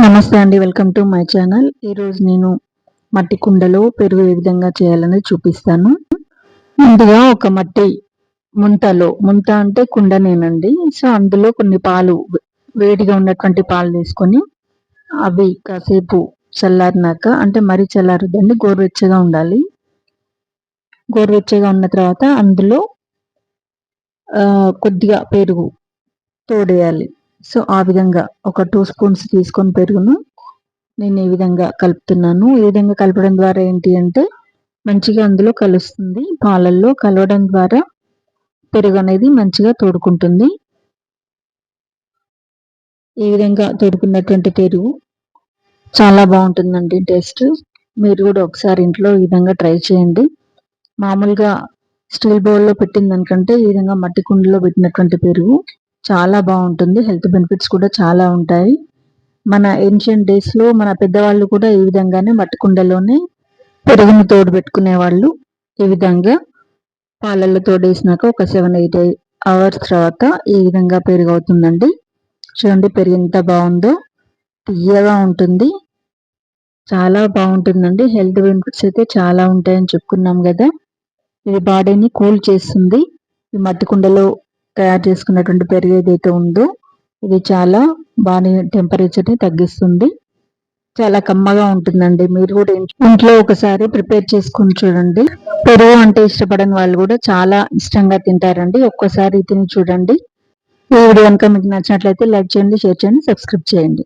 నమస్తే అండి welcome to my channel. ఈరోజు నేను మట్టి కుండలో పెరుగు ఏ విధంగా చేయాలని చూపిస్తాను. ముందుగా ఒక మట్టి ముంతలో ముంత అంటే కుండనేనండి. సో అందులో కొన్ని పాలు వేడిగా ఉన్నటువంటి పాలు తీసుకొని అవి కాసేపు చల్లారినాక అంటే మరీ చల్లారదండి గోరువెచ్చగా ఉండాలి. గోరువెచ్చగా ఉన్న తర్వాత అందులో కొద్దిగా పెరుగు తోడేయాలి. సో ఆ విధంగా ఒక టూ స్పూన్స్ తీసుకొని పెరుగును. నేను ఈ విధంగా కలుపుతున్నాను. ఈ విధంగా కలపడం ద్వారా ఏంటి అంటే మంచిగా అందులో కలుస్తుంది. పాలల్లో కలవడం ద్వారా పెరుగు అనేది మంచిగా తోడుకుంటుంది. ఈ విధంగా తోడుకున్నటువంటి పెరుగు చాలా బాగుంటుందండి టేస్ట్. మీరు కూడా ఒకసారి ఇంట్లో ఈ విధంగా ట్రై చేయండి. మామూలుగా స్టీల్ బౌల్లో పెట్టిందనుకంటే ఈ విధంగా మట్టి కుండలో పెట్టినటువంటి పెరుగు చాలా బాగుంటుంది. హెల్త్ బెనిఫిట్స్ కూడా చాలా ఉంటాయి. మన ఏన్షియంట్ డేస్లో మన పెద్దవాళ్ళు కూడా ఈ విధంగానే మట్టి కుండలోనే పెరుగును తోడు పెట్టుకునే వాళ్ళు. ఈ విధంగా పాలల్లో తోడేసినాక ఒక సెవెన్ ఎయిట్ అవర్స్ తర్వాత ఈ విధంగా పెరుగు అవుతుందండి చూడండి పెరుగు ఎంత బాగుందో. తీయగా ఉంటుంది. చాలా బాగుంటుందండి. హెల్త్ బెనిఫిట్స్ అయితే చాలా ఉంటాయని చెప్పుకున్నాం కదా. ఇది బాడీని కూల్ చేస్తుంది. ఈ మట్టి కుండలో తయారు చేసుకున్నటువంటి పెరుగు ఏదైతే ఉందో ఇది చాలా బాగా టెంపరేచర్ని తగ్గిస్తుంది. చాలా కమ్మగా ఉంటుందండి. మీరు కూడా ఇంట్లో ఒకసారి ప్రిపేర్ చేసుకుని చూడండి. పెరుగు అంటే ఇష్టపడని వాళ్ళు కూడా చాలా ఇష్టంగా తింటారండి. ఒక్కసారి తిని చూడండి. ఈ వీడియో కనుక మీకు నచ్చినట్లయితే లైక్ చేయండి షేర్ చేయండి సబ్స్క్రైబ్ చేయండి.